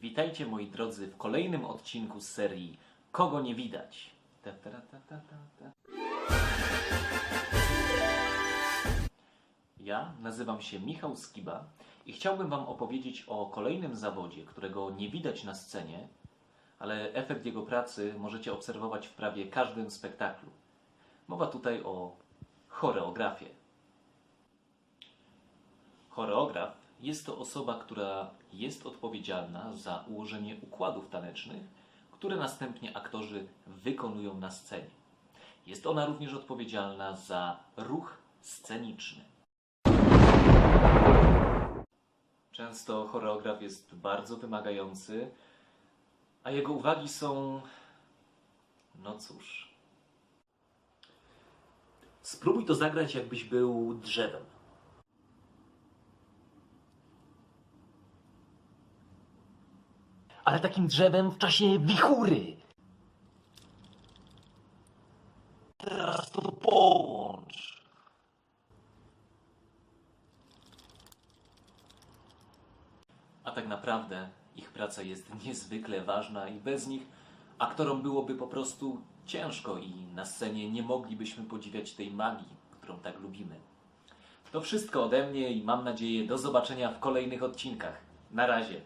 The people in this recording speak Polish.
Witajcie moi drodzy w kolejnym odcinku z serii Kogo nie widać. Ta, ta, ta. Ja nazywam się Michał Skiba i chciałbym Wam opowiedzieć o kolejnym zawodzie, którego nie widać na scenie, ale efekt jego pracy możecie obserwować w prawie każdym spektaklu. Mowa tutaj o choreografię. Choreograf jest to osoba, która jest odpowiedzialna za ułożenie układów tanecznych, które następnie aktorzy wykonują na scenie. Jest ona również odpowiedzialna za ruch sceniczny. Często choreograf jest bardzo wymagający, a jego uwagi są. No cóż. Spróbuj to zagrać, jakbyś był drzewem. Ale takim drzewem w czasie wichury. Teraz to połącz. A tak naprawdę ich praca jest niezwykle ważna i bez nich aktorom byłoby po prostu ciężko i na scenie nie moglibyśmy podziwiać tej magii, którą tak lubimy. To wszystko ode mnie i mam nadzieję do zobaczenia w kolejnych odcinkach. Na razie.